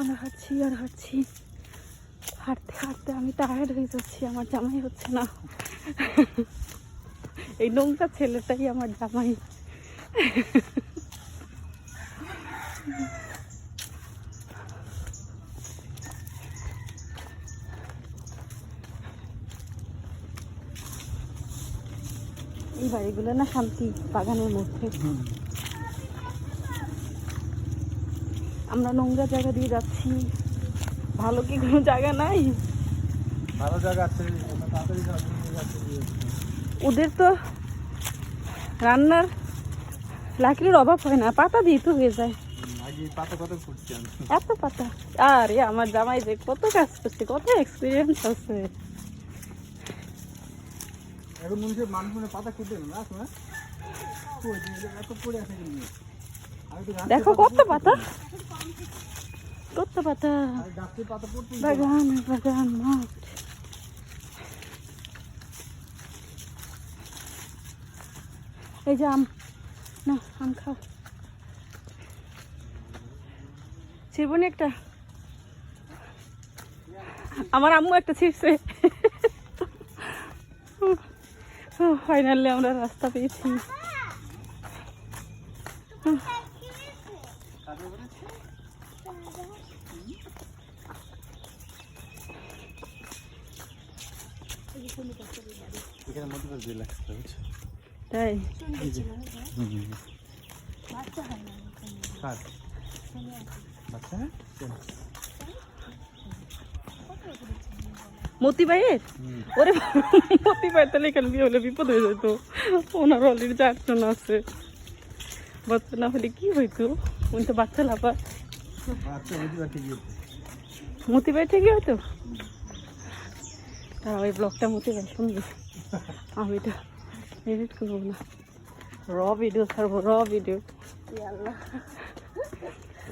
আর হাঁটছি আর হাঁটছি হাঁটতে হাঁটতে আমি টায়ার্ড হয়ে যাচ্ছি, আমার জামাই হচ্ছে না। এই নোংরা ছেলেটাই আমার জামাই। এই বাড়িগুলো না শান্তি বাগানের মধ্যে। আমরা নোংরা জায়গা দিয়ে যাচ্ছি। ভালো কি কোনো জায়গা নাই? ভালো জায়গা আছে ওদের তো রান্নার লাকড়ির অভাব হয় না পাতা দিয়ে তো হয়ে যায়। এত পাতা। আরে আমার জামাই যে কত কাজ করছে কত এক্সপিরিয়েন্স আছে। এখন মানুষের মানুষ মানে পাতা কুটে না না এত পড়ে আছে দেখো কত পাতা। কত পাতা। বাগান বাগান, মাঠ। এই যে আম। না, আম খাও। ছিড়বনি একটা। আমার আম্মু একটা ছিঁড়ছে। ফাইনালি আমরা রাস্তা পেয়েছি। এখানে মধ্যে পাশ দিয়ে লাগছে বুঝছ? তাই? কার? বাচ্চা? হ্যাঁ? মতি ভাইয়ের? ওরে মতি ভাই তাহলে এখানে বিয়ে হলে বিপদ হয়ে যেত। ওনার অলরেডি চারজন আছে। বাচ্চা না হলে কি হইতো? উনি তো বাচ্চা পাশে মতি ভাই ঠিকই হয়তো তারা ওই ব্লগটা মতি ভাই শুনবে। আমি তো এডিট করব না। র ভিডিও ছাড়বো র ভিডিও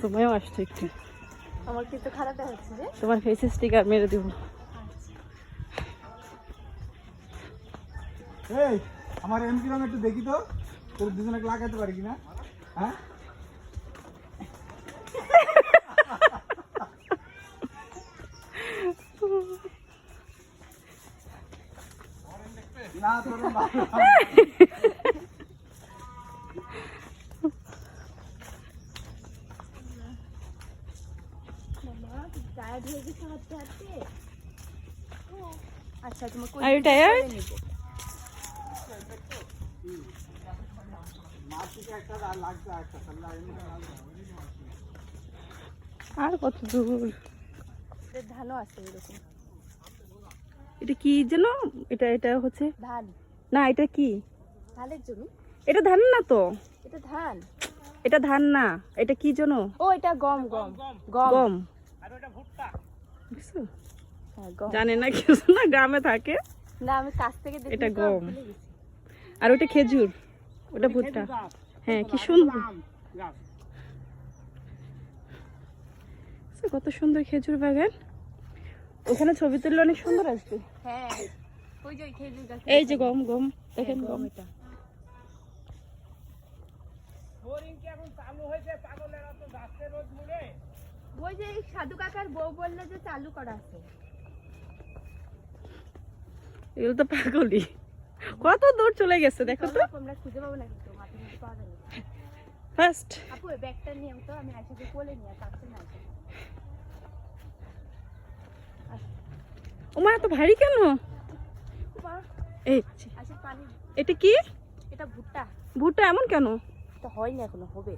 তুমিও আসছো একটু। আমার কিন্তু খারাপ দেখাচ্ছে যে। তোমার ফেসে স্টিকার মেরে দেবো। এই আমার এমপি রং একটু দেখি তো তোর দুজনকে লাগাতে পারি কিনা? হ্যাঁ না তোর ভালো টায়ার্ড হয়ে গেছে হাঁটতে হাঁটতে আচ্ছা তোমাকে Are you tired? মাটিতে একটা আর লাগছে আর কত দূর? ধানও আছে এরকম। এটা কি যেন? এটা এটা হচ্ছে? ধান। না এটা কি? ধানের জমি। এটা ধান না তো? এটা ধান। এটা ধান না এটা কি যেন? ও এটা গম গম গম। গম। বুঝছ? হ্যাঁ গম। জানে না কিছু না গ্রামে থাকে। না আমি কাছ থেকে দেখি এটা গম। আর ওটা খেজুর। ওটা ভুট্টা। হ্যাঁ কি সুন্দর। কত সুন্দর খেজুর বাগান। ওখানে ছবি তুললে অনেক সুন্দর আসবে। হ্যাঁ এই যে গম গম দেখেন হ্যাঁ, গম। এটা। ওই যে সাধু কাকার বউ বলল যে চালু করা আছে। এগুলো তো পাগলি কত দূর চলে গেছে দেখো তো। আমরা খুঁজে পাবো না কিন্তু পাওয়া যাবে ফার্স্ট আপু ব্যাগটা নিয়ে তো আমি আইসাকে কোলে নিয়ে পারছে না। ওমা এত ভারী কেন? এই। এটা কি? এটা ভুট্টা। ভুট্টা এমন কেন? এটা হয়নি এখনও হবে।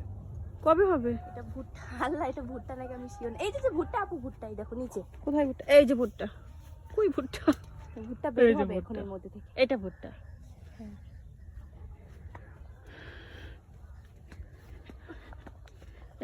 কবে হবে? এটা ভুট্টা আল্লাহ এটা ভুট্টা নাকি আমি শিওর এই যে ভুট্টা আপু ভুট্টা এই দেখো নিচে। কোথায় ভুট্টা? এই যে ভুট্টা। কই ভুট্টা? ভুট্টা বের হবে এখন এর মধ্যে থেকে। এটা ভুট্টা হ্যাঁ। এই যে আম স্যান্ডেল পায়ে থাকলে বল পড়ে গেলে বলবা হ্যাঁ হয়তো স্যান্ডেল রান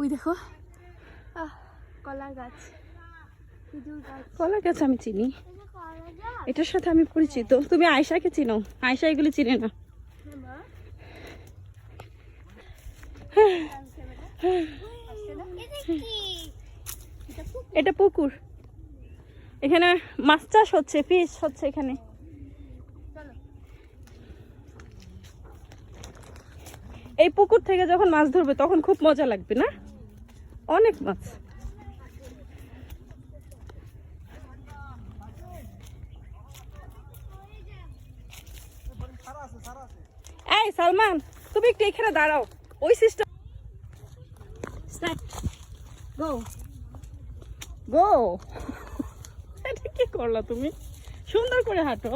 ওই দেখো। আহ কলার গাছ। কলা গাছ। আমি চিনি। কলা এটার সাথে আমি পরিচিত। তুমি আয়সাকে চিনো। আয়সা এগুলি চিনে না। হ্যাঁ এটা পুকুর। এখানে মাছ চাষ হচ্ছে ফিশ হচ্ছে এখানে চলো এই পুকুর থেকে যখন মাছ ধরবে, তখন খুব মজা লাগবে না? অনেক মাছ। এই, সালমান, তুমি একটু এখানে দাঁড়াও। ওই সিস্টেম গো গো এটা কি করলা তুমি? সুন্দর করে হাঁটো।